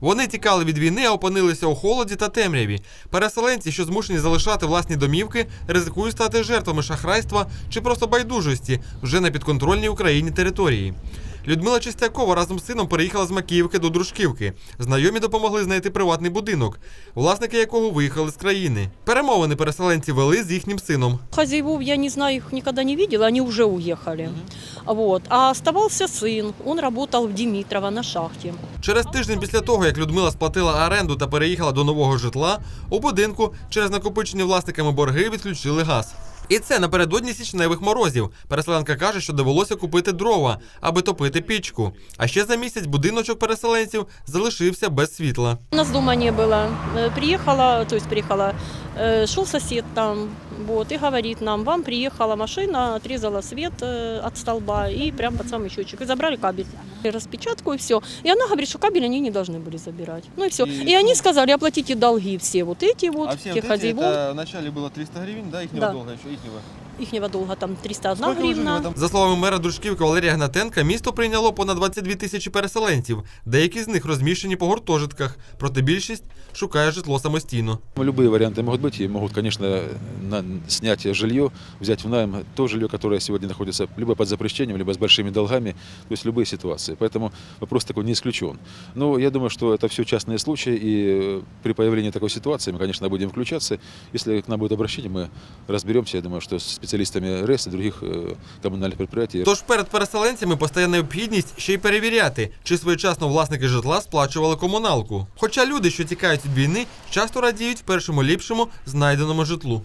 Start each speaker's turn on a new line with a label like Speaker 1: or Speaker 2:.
Speaker 1: Вони тікали від війни, а опинилися у холоді та темряві. Переселенці, що змушені залишати власні домівки, ризикують стати жертвами шахрайства чи просто байдужості вже на підконтрольній Україні території. Людмила Чистякова разом з сином переїхала з Макіївки до Дружківки. Знайомі допомогли знайти приватний будинок, власники якого виїхали з країни. Перемовини переселенці вели з їхнім сином.
Speaker 2: Хозяевов я не знаю, их никогда не видела, они уже уехали. Вот. А оставался сын, он работал в Димитрово на шахте.
Speaker 1: Через тиждень після того, як Людмила сплатила оренду та переїхала до нового житла, у будинку через накопичені власниками борги відключили газ. І це напередодні січневих морозів. Переселенка каже, що довелося купити дрова, аби топити пічку. А ще за місяць будиночок переселенців залишився без світла.
Speaker 2: У нас дома не было. Э, Приехала, то есть приехала, э, шел сосед там, вот, и говорит нам, вам приехала машина, отрезала свет э, от столба и прям под самый счетчик. И забрали кабель. И распечатку и все. И она говорит, что кабель они не должны были забирать. Ну и все.
Speaker 3: И
Speaker 2: И, они сказали, оплатите долги все вот эти вот,
Speaker 3: а все
Speaker 2: тех
Speaker 3: вот эти,
Speaker 2: хозяевов.
Speaker 3: это вначале было 300 гривен, да, их
Speaker 2: Да.
Speaker 3: долга еще, ихнего.
Speaker 2: Ихнего долга там 301
Speaker 3: Сколько вы жили в
Speaker 2: гривна.
Speaker 3: этом?
Speaker 1: За словами мера Дружківки Валерія Гнатенка, місто прийняло понад 22 тисячі переселенців. Деякі з них розміщені по гуртожитках, проте більшість шукає житло самостійно.
Speaker 4: Любые варианты могут быть и могут, конечно, на, снять жилье, взять в найм то жилье, которое сегодня находится либо под запрещением, либо с большими долгами, то есть любые ситуации. Поэтому вопрос такой не исключен. Но я думаю, что это все частные случаи, и э, при появлении такой ситуации мы, конечно, будем включаться. Если к нам будет обращение, мы разберемся, я думаю, что с специалистами РЭС и других э, коммунальных предприятий.
Speaker 1: Тож перед переселенцями постає необхідність ще й перевіряти, чи своєчасно власники житла сплачували комуналку. Хоча люди, що тікають від війни, часто радіють першому ліпшому знайденому житлу.